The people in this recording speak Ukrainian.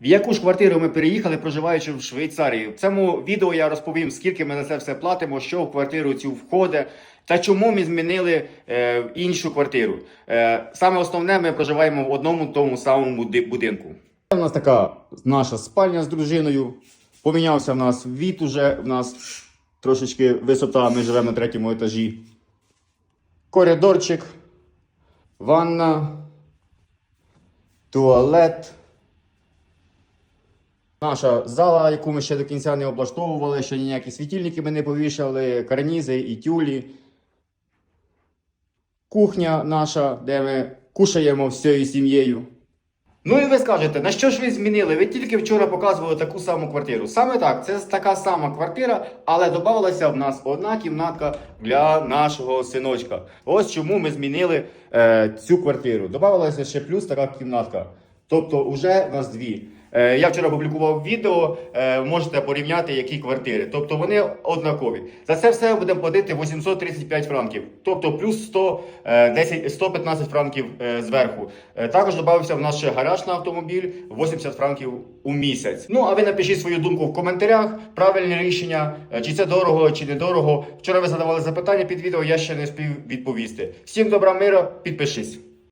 В яку ж квартиру ми переїхали, проживаючи в Швейцарії? В цьому відео я розповім, скільки ми за це все платимо, що в квартиру цю входить, та чому ми змінили е, іншу квартиру. Е, саме основне, ми проживаємо в одному тому самому буди- будинку. У нас така наша спальня з дружиною. Помінявся в нас від уже, в нас трошечки висота, ми живемо на третьому етажі. Коридорчик, ванна, туалет. Наша зала, яку ми ще до кінця не облаштовували, ще ніякі світильники ми не повішали, карнізи і тюлі. Кухня наша, де ми кушаємо всією сім'єю. Ну і ви скажете, на що ж ви змінили? Ви тільки вчора показували таку саму квартиру. Саме так, це така сама квартира, але додавалася в нас одна кімнатка для нашого синочка. Ось чому ми змінили е, цю квартиру. Додавалася ще плюс така кімнатка. Тобто, вже в нас дві. Е, я вчора публікував відео, е, можете порівняти, які квартири. Тобто вони однакові. За це все будемо платити 835 франків. Тобто плюс 100, е, 10, 115 франків е, зверху. Е, також додався в ще гараж на автомобіль 80 франків у місяць. Ну а ви напишіть свою думку в коментарях. Правильне рішення, чи це дорого, чи не дорого. Вчора ви задавали запитання під відео, я ще не спів відповісти. Всім добра мира, підпишись.